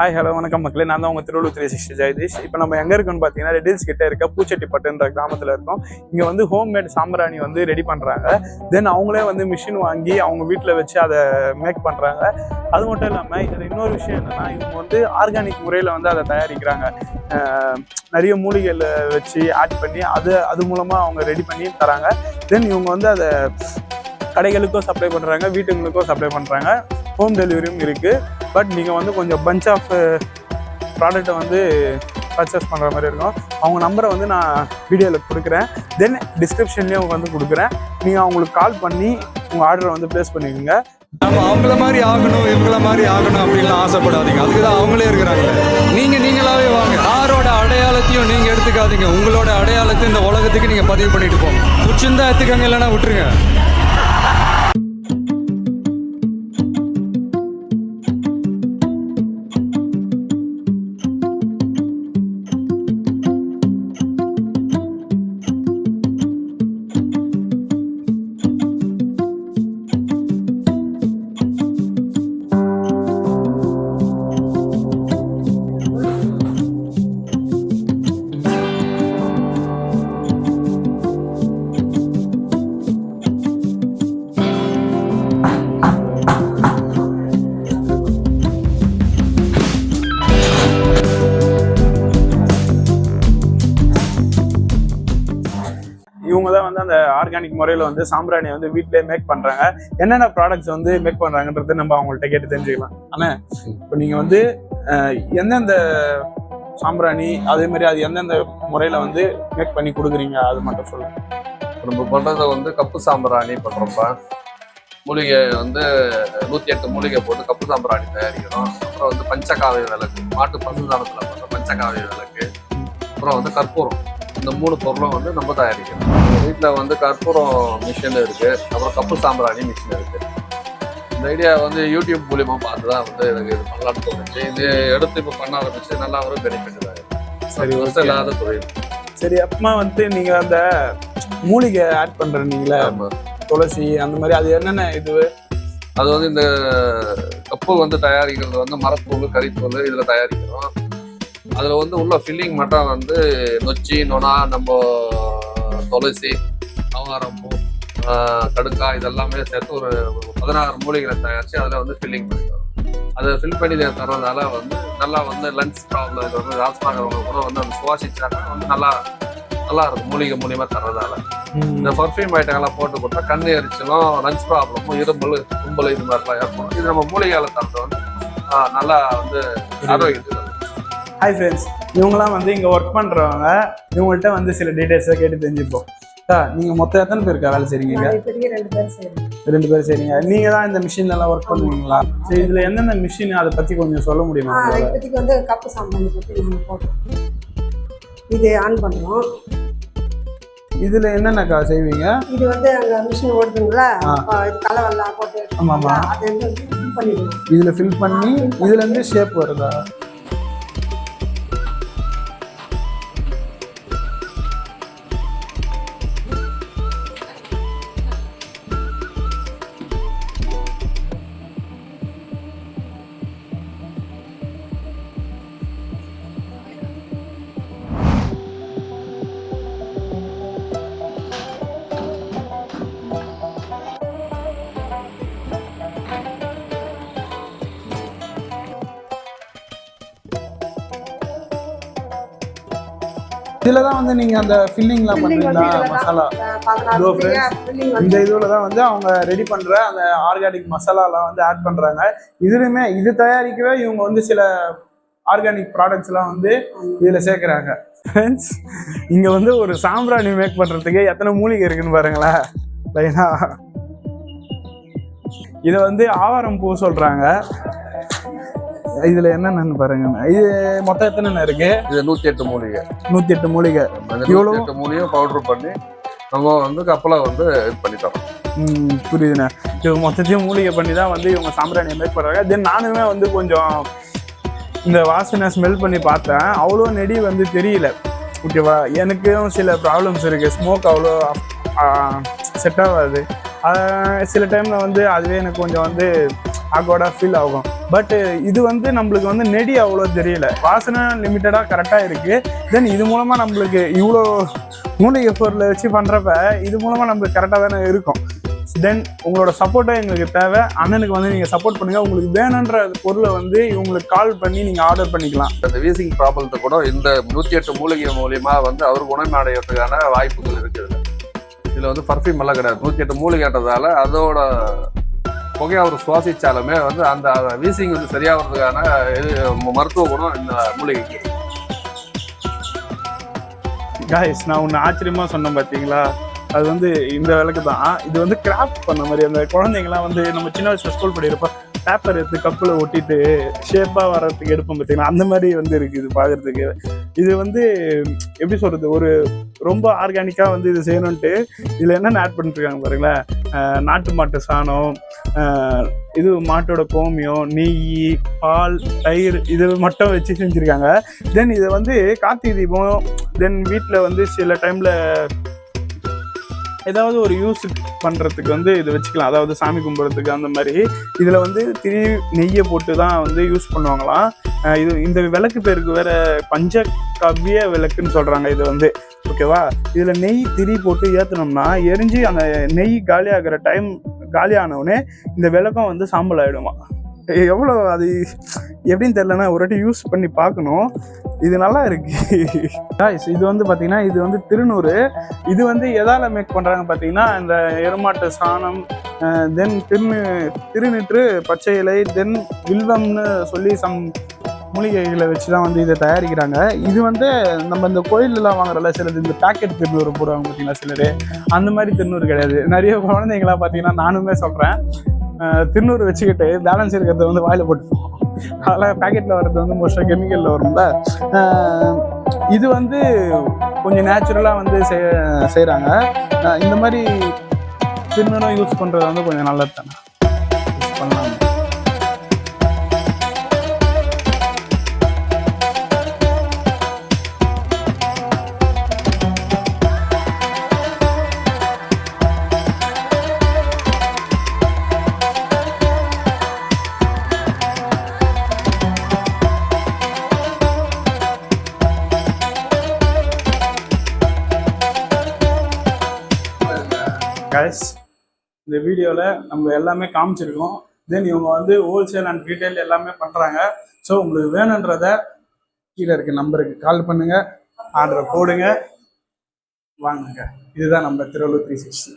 Hi hello வணக்கம் மக்களே. நான் தான் உங்கள் திருவள்ளூர் த்ரீ சிக்ஸ்டி ஜெயதீஷ் இப்போ நம்ம எங்கே இருக்கோம்னு பார்த்தீங்கன்னா ரெடில்ஸ் கிட்ட இருக்க பூச்செட்டிப்பட்டுன்ற கிராமத்தில் இருக்கோம். இங்கே வந்து ஹோம் மேட் சாம்பிராணி வந்து ரெடி பண்ணுறாங்க தென் அவங்களே வந்து மிஷின் வாங்கி அவங்க வீட்டில் வச்சு அதை மேக் பண்ணுறாங்க அது மட்டும் இல்லாமல் இதில் இன்னொரு விஷயம் என்னென்னா இவங்க வந்து ஆர்கானிக் முறையில் வந்து அதை தயாரிக்கிறாங்க. நிறைய மூலிகையில் வச்சு ஆட் பண்ணி அது அது மூலமாக அவங்க ரெடி பண்ணி தராங்க. தென் இவங்க வந்து அதை கடைகளுக்கும் சப்ளை பண்ணுறாங்க வீட்டுங்களுக்கும் சப்ளை பண்ணுறாங்க ஹோம் டெலிவரியும் இருக்குது பட் நீங்கள் வந்து கொஞ்சம் பஞ்ச் ஆஃப் ப்ராடக்ட்டை வந்து பர்ச்சேஸ் பண்ணுற மாதிரி இருக்கும். அவங்க நம்பரை வந்து நான் வீடியோவில் கொடுக்குறேன். தென் டிஸ்கிரிப்ஷன்லேயும் வந்து கொடுக்குறேன். நீங்கள் அவங்களுக்கு கால் பண்ணி உங்கள் ஆர்டரை வந்து ப்ளேஸ் பண்ணிக்கோங்க. நம்ம அவங்கள மாதிரி ஆகணும் இவங்கள மாதிரி ஆகணும் அப்படின்லாம் ஆசைப்படாதீங்க. அதுக்கு தான் அவங்களே இருக்கிறாங்க. நீங்கள் நீங்களாவே வாங்க. யாரோட அடையாளத்தையும் நீங்கள் எடுத்துக்காதீங்க. உங்களோட அடையாளத்தை இந்த உலகத்துக்கு நீங்கள் பதிவு பண்ணிட்டு போங்க. பிடிச்சிருந்தா எடுத்துக்கங்க இல்லைன்னா விட்டுருங்க. ஆர்கானிக் முறையில் வந்து சாம்பிராணியை வந்து வீட்டிலே மேக் பண்ணுறாங்க என்னென்ன ப்ராடக்ட்ஸ் வந்து மேக் பண்ணுறாங்கன்றது நம்ம அவங்கள்ட்ட கேட்டு தெரிஞ்சுக்கலாம். ஆனால் இப்போ நீங்கள் வந்து எந்தெந்த சாம்பிராணி அதே மாதிரி அது எந்தெந்த முறையில் வந்து மேக் பண்ணி கொடுக்குறீங்க? அது மட்டும் சொல்லுங்கள் நம்ம பண்ணுறத வந்து கப்பு சாம்பிராணி பண்ணுறப்ப மூலிகை வந்து நூற்றி எட்டு மூலிகை போட்டு கப்பு சாம்பிராணி தயாரிக்கிறோம். அப்புறம் வந்து பஞ்சகாவிய விளக்கு மாட்டு பசுதானத்தில் பண்ற பஞ்சகாவிய விளக்கு. அப்புறம் வந்து கற்பூரம். இந்த மூணு பொருளும் வந்து நம்ம தயாரிக்கிறோம். வீட்டில் வந்து கற்பூரம் மிஷின் இருக்கு. அப்புறம் கப்பு சாம்பிராணி மிஷின் இருக்கு. இந்த ஐடியா வந்து யூடியூப் மூலியமா பார்த்து தான் வந்து எனக்கு இது பண்ணலாம்னு தோணுச்சு. இது எடுத்து இப்போ பண்ண ஆரம்பிச்சு நல்லா ஒரு பெனிஃபிட் தான் சரி, okay. இல்லாத தொழில். சரி அப்புறமா வந்து நீங்கள் அந்த மூலிகை ஆட் பண்ணுறீங்களா. துளசி அந்த மாதிரி அது என்னென்ன இது? அது வந்து இந்த கப்பு வந்து தயாரிக்கிறது வந்து மரத்தூள் கறித்தூள் இதுல தயாரிக்கிறோம். அதுல வந்து உள்ள ஃபில்லிங் மட்டும் வந்து நொச்சி நொனா நம்ம துளசி அவகாரம்பூ ஆஹ் கடுக்காய் இதெல்லாமே சேர்த்து ஒரு பதினாறு மூலிகளை தயாரிச்சு அதுல வந்து ஃபில்லிங் பண்ணிக்கிறோம். அதை ஃபில் பண்ணி தர்றதுனால வந்து நல்லா வந்து லன்ஸ் ப்ராப்ளம் இது வந்து ஆஸ்மாங்கிறவங்க கூட வந்து அந்த சுவாசிச்சாங்க வந்து நல்லா நல்லா இருக்கும் மூலிகை மூலியமா தர்றதால இந்த பர்ஃப்யூம் ஐட்டங்கள்லாம் போட்டு கொடுத்தா கண் எரிச்சலும் லஞ்ச் ப்ராப்ளமும் இருமல் தும்பல் இது மாதிரிலாம் ஏற்படும். இது நம்ம மூலிகையால தரது வந்து நல்லா வந்து ஆரோக்கியத்துக்கு. ஹாய் ஃப்ரெண்ட்ஸ் இவங்கலாம் வந்து இங்கே ஒர்க் பண்ணுறவங்க இவங்கள்ட்ட வந்து சில டீட்டெயில்ஸை கேட்டு தெரிஞ்சுப்போம். சார் நீங்கள் மொத்தம் எத்தனை பேருக்கா வேலை இப்போதைக்கு ரெண்டு பேரும் செய்றீங்க. நீங்கள் தான் இந்த மிஷின்ல எல்லாம் ஒர்க் பண்ணுவீங்களா? சரி இதில் எந்தெந்த மிஷின் அதை பற்றி கொஞ்சம் சொல்ல முடியுமா? இப்போதைக்கு வந்து கப்பு சாம்பிராணி பற்றி போட்டோம். இது ஆன் பண்ணுறோம் இதுல என்னென்னக்கா செய்வீங்க? இது வந்து அங்கே மிஷின் ஓடுதுங்களா? கலவெல்லாம் போட்டு ஆமா, ஆமா. அதை வந்து ஃபில் பண்ணிடுவோம். இதுல ஃபில் பண்ணி இதுல இருந்து ஷேப் வருதா? இதுல தான் வந்து நீங்க அந்த ஃபில்லிங்லாம் இதில் மசாலா. இதோ வந்து இந்த இதுல தான் வந்து அவங்க ரெடி பண்ற அந்த ஆர்கானிக் மசாலாலாம் வந்து ஆட் பண்றாங்க. இதுலயுமே இது தயாரிக்கவே இவங்க வந்து சில ஆர்கானிக் ப்ராடக்ட்ஸ் எல்லாம் வந்து இதுல சேர்க்கறாங்க. ஃப்ரெண்ட்ஸ் இங்க வந்து ஒரு சாம்பிராணி மேக் பண்றதுக்கு எத்தனை மூலிகை இருக்குன்னு பாருங்களேன். லைனா இதை வந்து ஆவாரம் பூ சொல்றாங்க. இதுல என்னென்னு பாருங்க. இது மொத்தம் எத்தனை இருக்கு? இது நூத்தி எட்டு மூலிகை. நூத்தி எட்டு மூலிகை. இவ்வளவு? எட்டு மூலிகையும் பவுடர் பண்ணி நம்ம வந்து கப்பலை வந்து இது பண்ணி தரோம். ம், புரியுதுண்ணே. இது மொத்தத்தையும் மூலிகை பண்ணி தான் வந்து இவங்க சாம்பிராணியை மேக் பண்ணுறாங்க தென் நானுமே வந்து கொஞ்சம் இந்த வாசனை ஸ்மெல் பண்ணி பார்த்தேன். அவ்வளோ நெடி வந்து தெரியல. ஓகேவா எனக்கும் சில ப்ராப்ளம்ஸ் இருக்குது ஸ்மோக் அவ்வளோ செட் ஆகாது. சில டைமில் வந்து அதுவே எனக்கு கொஞ்சம் வந்து ஆக்வர்டாக ஃபீல் ஆகும். பட் இது வந்து நம்மளுக்கு வந்து நெடி அவ்வளோ தெரியல. வாசனை லிமிட்டடாக கரெக்டாக இருக்குது தென் இது மூலமாக நம்மளுக்கு இவ்வளோ மூலிகை பொருளை வச்சு பண்ணுறப்ப இது மூலமாக நம்மளுக்கு கரெக்டாக தானே இருக்கும். தென் உங்களோட சப்போர்ட்டும் எங்களுக்கு தேவை. அண்ணனுக்கு வந்து நீங்கள் சப்போர்ட் பண்ணுங்கள் உங்களுக்கு வேணுன்ற பொருளை வந்து இவங்களுக்கு கால் பண்ணி நீங்கள் ஆர்டர் பண்ணிக்கலாம். அந்த வீசிங் ப்ராப்ளத்தை கூட இந்த நூற்றி எட்டு மூலிகை மூலியமாக வந்து அவர் குணமடைகிறதுக்கான வாய்ப்புகள் இருக்குது. இதில் வந்து பர்ஃப்யூம் எல்லாம் கிடையாது. நூற்றி எட்டு மூலிகைன்றதால அதோட புகையை அவர் சுவாசிச்சாலுமே வந்து அந்த வீசிங் வந்து சரியாகிறதுக்கான இது மருத்துவ குணம் இந்த மூலிகைக்கு. காய்ஸ் நான் ஒன்று ஆச்சரியமா சொன்னேன் பார்த்தீங்களா அது வந்து இந்த விளக்கு தான். இது வந்து கிராஃப்ட் பண்ண மாதிரி அந்த குழந்தைங்களாம் வந்து நம்ம சின்ன வயசுல ஸ்கூல் படிக்கிறப்ப பேப்பர் எடுத்து கப்பில் ஒட்டிட்டு ஷேப்பாக வர்றதுக்கு எடுப்போம் பார்த்தீங்களா அந்த மாதிரி வந்து இருக்குது பார்க்குறதுக்கு இது வந்து எப்படி சொல்றது ஒரு ரொம்ப ஆர்கானிக்காக வந்து இது செய்யணுன்ட்டு இதில் என்னென்ன ஆட் பண்ணிருக்காங்க பாருங்களேன். நாட்டு மாட்டு சாணம் இது மாட்டோட கோமியம் நெய் பால் தயிர் இது மட்டும் வச்சு செஞ்சுருக்காங்க. தென் இதை வந்து கார்த்திகை தீபம் தென் வீட்டில் வந்து சில டைமில் ஏதாவது ஒரு யூஸ் பண்ணுறதுக்கு வந்து இது வச்சுக்கலாம். அதாவது சாமி கும்பிட்றதுக்கு அந்த மாதிரி. இதில் வந்து திரி நெய்யை போட்டு தான் வந்து யூஸ் பண்ணுவாங்களாம். இது இந்த விளக்கு பேருக்கு வேற பஞ்சகவ்ய விளக்குன்னு சொல்கிறாங்க இது வந்து. ஓகேவா இதில் நெய் திரி போட்டு ஏற்றுனோம்னா எரிஞ்சு அந்த நெய் காலியாகிற டைம் காலியானவுடனே இந்த விளக்கம் வந்து சாம்பல் ஆகிடுமா எவ்வளோ அது எப்படின்னு தெரிலனா ஒரு வாட்டி யூஸ் பண்ணி பார்க்கணும். இது நல்லா இருக்கு. Guys, இது வந்து பார்த்தீங்கன்னா இது வந்து திருநூறு. இது வந்து எதால மேக் பண்ணுறாங்க பார்த்தீங்கன்னா இந்த எருமாட்டு சாணம் தென் திருநு திருநிற்று பச்சை இலை தென் வில்வம்னு சொல்லி சம் மூலிகைகளை வச்சு தான் வந்து இதை தயாரிக்கிறாங்க. இது வந்து நம்ம இந்த கோயிலெலாம் வாங்குறல சிலது இந்த பேக்கெட் திருநூறு போடுவாங்க பார்த்தீங்கன்னா சிலர் அந்த மாதிரி திருநூறு கிடையாது. நிறைய குழந்தைங்களாம் பார்த்தீங்கன்னா நானுமே சொல்கிறேன் திருநூறு வச்சுக்கிட்டு பேலன்ஸ் இருக்கிறத வந்து வாயில் போட்டுப்போம். அதெல்லாம் பேக்கெட்டில் வர்றது வந்து மோஸ்ட்டாக கெமிக்கலில் வரும்ல? இது வந்து கொஞ்சம் நேச்சுரலாக வந்து செய் செய்கிறாங்க இந்த மாதிரி திருமணம் யூஸ் பண்ணுறது வந்து கொஞ்சம் நல்லது தானே யூஸ் பண்ணலாம் இந்த வீடியோவில் நம்ம எல்லாமே காமிச்சிருக்கோம். தென் இவங்க வந்து ஹோல்சேல் அண்ட் ரீட்டைல் எல்லாமே பண்ணுறாங்க ஸோ உங்களுக்கு வேணுன்றத கீழே இருக்க நம்பருக்கு கால் பண்ணுங்கள் ஆர்டரை போடுங்க. வாங்குங்க. இதுதான் நம்ம திருவள்ளூர் த்ரீ சிக்ஸ்டி